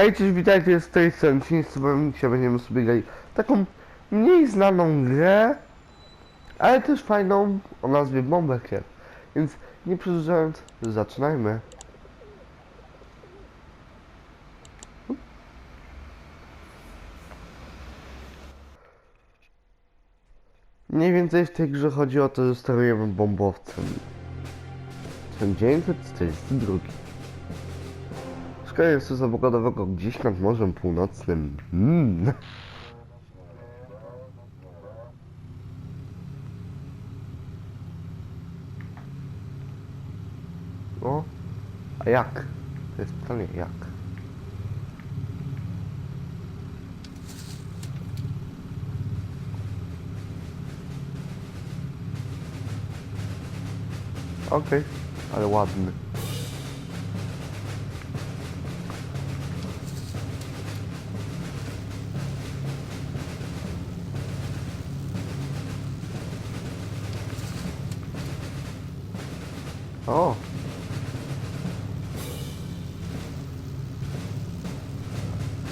Hej, cześć, witajcie z tej strony Cińcowym. Dzisiaj będziemy sobie grali taką mniej znaną grę, ale też fajną o nazwie Bomberker. Więc nie przedłużając, zaczynajmy. Mniej więcej w tej grze chodzi o to, że sterujemy bombowcem. 1942. Szkoda jest samochodowego gdzieś nad Morzem Północnym. Mm. O, a jak? To jest pytanie, jak? Okej, ale ładny.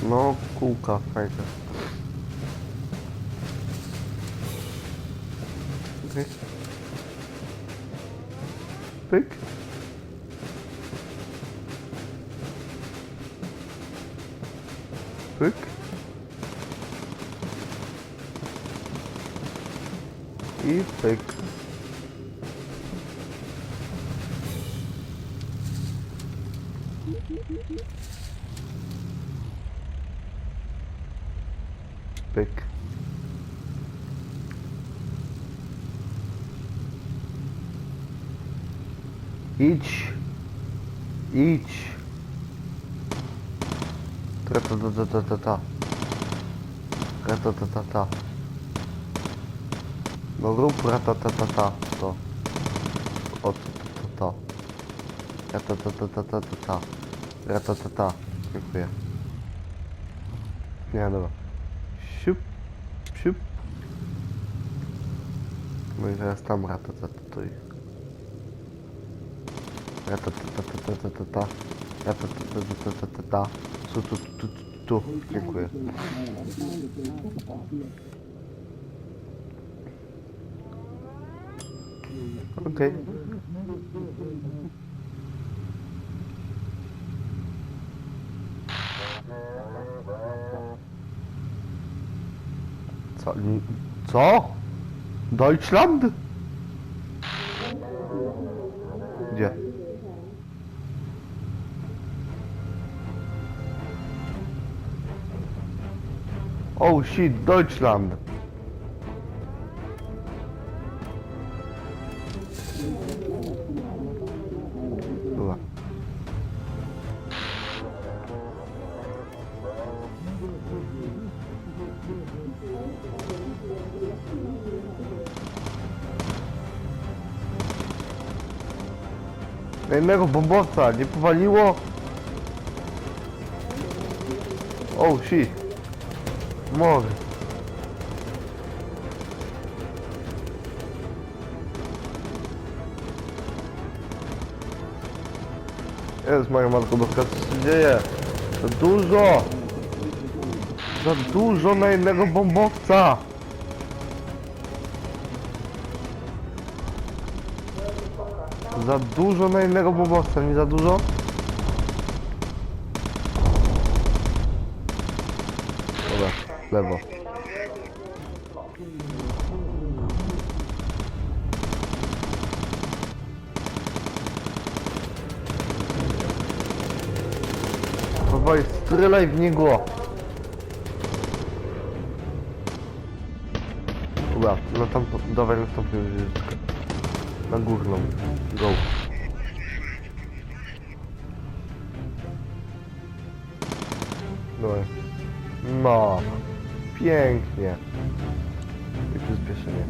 No, kółka fajne. Pyk. Pyk. I pyk. Pyk. Idź. пик. Іч. Іч. Тра-та-та-та-та-та-та. Ра-та-та-та-та. На группу ра-та-та-та-та. От-та-та-та. Ра-та-та-та-та-та-та. Ра-та-та-та. Dziękuję. Nie, dobra. Ta ta ta ta ta ta ta. Tu, tu, tu, tu, tu. Dziękuję. Okej. Co? Co? Deutschland? Gdzie? Oh shit, Deutschland. Jednego bombowca nie powaliło? Oh shit. Może. Jest moja matko boska, co się dzieje? Za dużo! Za dużo na jednego bombowca! Za dużo na jednego bombowca, nie za dużo? Dobra, lewo. Dawaj, strzelaj w niego! Dobra, no tam, dawaj następną wieżyczkę. Na górną. Go. Dobra. No. Pięknie. I przyspieszenie.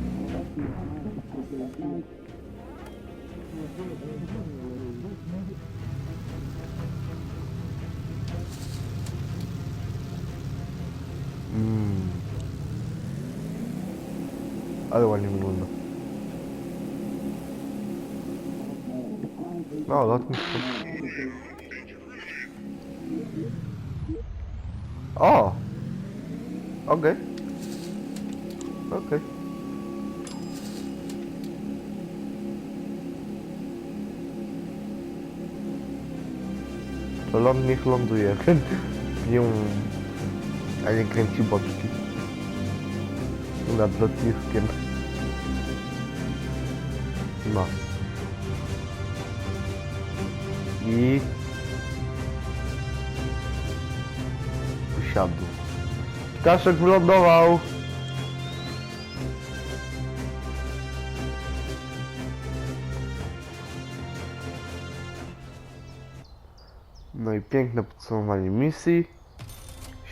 Mm. Ale ładnie wygląda. No, lotnisko. O! Okej. Okej. To ląd niech ląduje. Nie a nie kręci boczki. Nad lotniskiem. No. I... Usiadł. Ptaszek wylądował. No i piękne podsumowanie misji.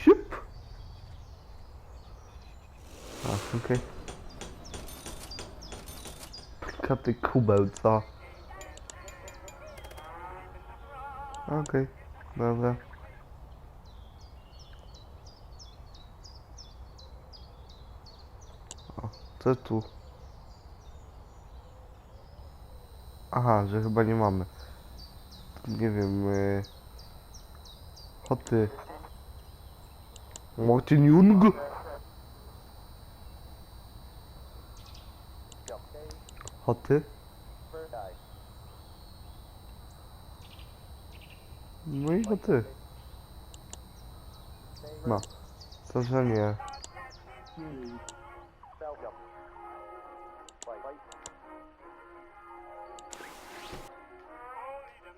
Siup. A, okej. Katy kubeł, co? Okej, dobra. O, co tu? Aha, że chyba nie mamy. Nie wiem, yy... Hoty. Martin Jung? Hoty? No i hoty. No. Co, że nie?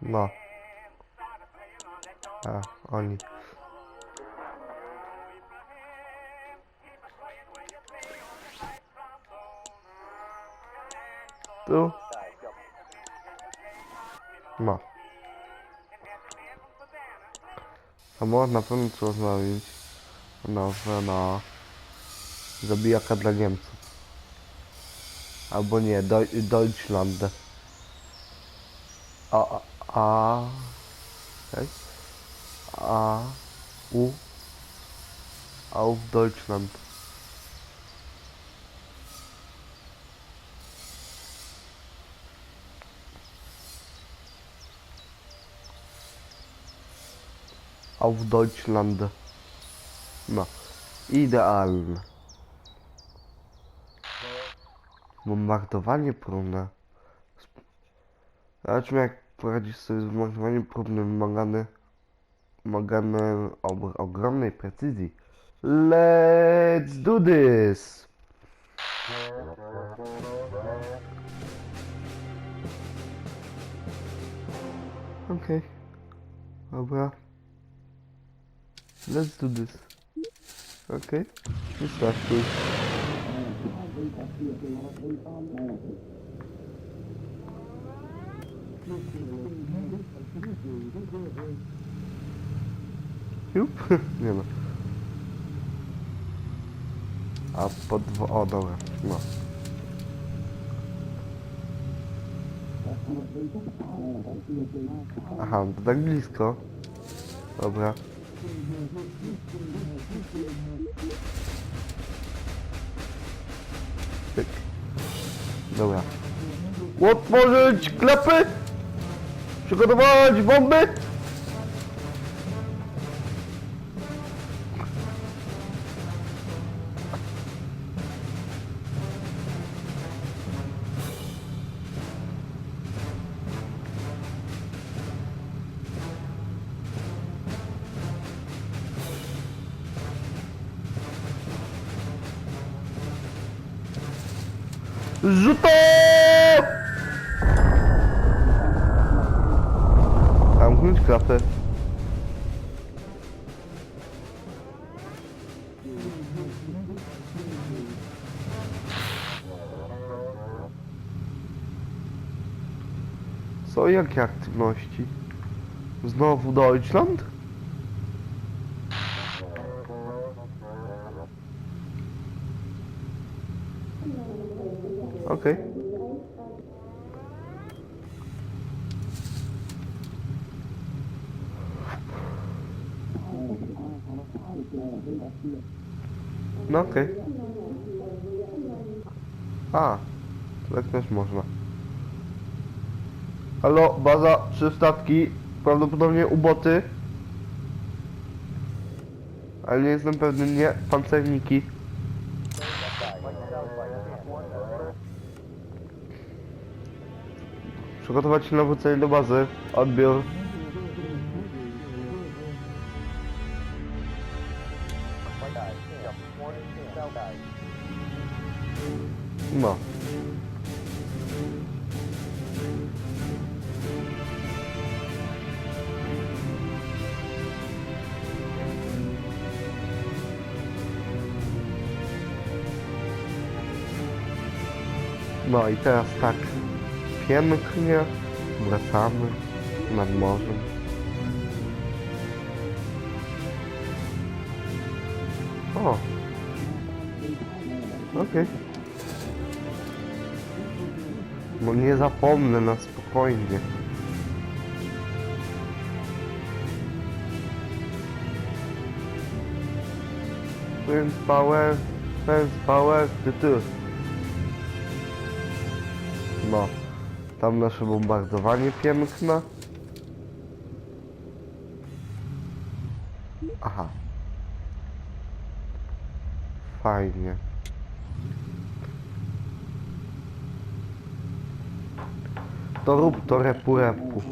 No. A, oni. Tu. No. A może na pewno trzeba znaleźć nazwę na zabijaka dla Niemców. Albo nie, Deu Deutschland. A, a, a, okay. a, u, auf Deutschland. Auf Deutschland. No, idealne. Bombardowanie próbne. Zobaczmy jak poradzisz sobie z bombardowaniem próbnym wymagane, wymagane ogromnej precyzji. Let's do this! Okej. Dobra. Let's do this. Okej. Wystarczy. Jup. Nie no. A pod... O, dobra. No. Aha, to tak blisko. Dobra. Pyk. Dobra. Otworzyć klepy! Przygotować bomby! Rzuto! Zamknąć klapę. Co, jakie aktywności? Znowu Deutschland? Okej. No okej. A, tak też można. Halo, baza, trzy statki, prawdopodobnie uboty. ale nie jestem pewny, nie, pancerniki. Przygotować się na wrócenie do bazy. Odbiór. No. No i teraz tak, pięknie wracamy nad morzem. O! Okej. No nie zapomnę na spokojnie. Prince Power, Prince Power, ty ty. No, tam nasze bombardowanie piękne. Aha. Fajnie. To rób to repu repu.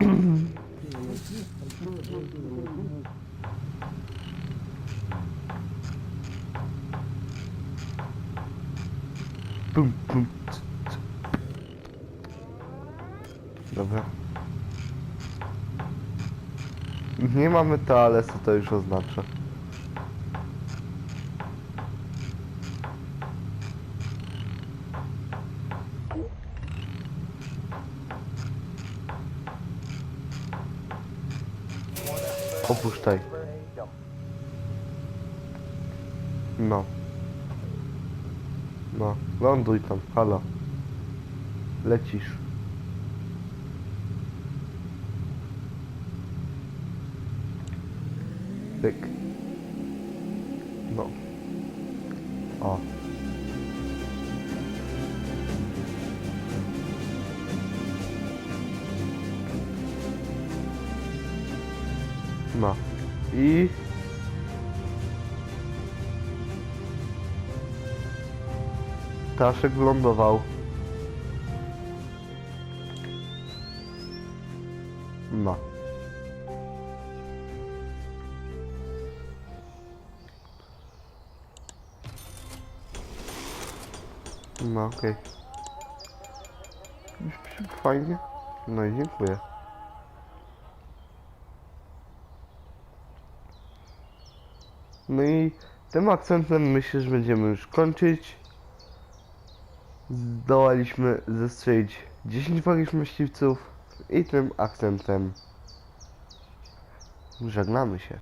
Pum, pum. Dobra. Nie mamy to, ale co to już oznacza? Opuszczaj. No. No, ląduj tam, halo. Lecisz. Tyk. No. O. No. I... Staszek wylądował. No. No okej. Fajnie. No i dziękuję. No i tym akcentem myślę, że będziemy już kończyć. Zdołaliśmy zestrzelić 10 wrogich myśliwców i tym akcentem żegnamy się.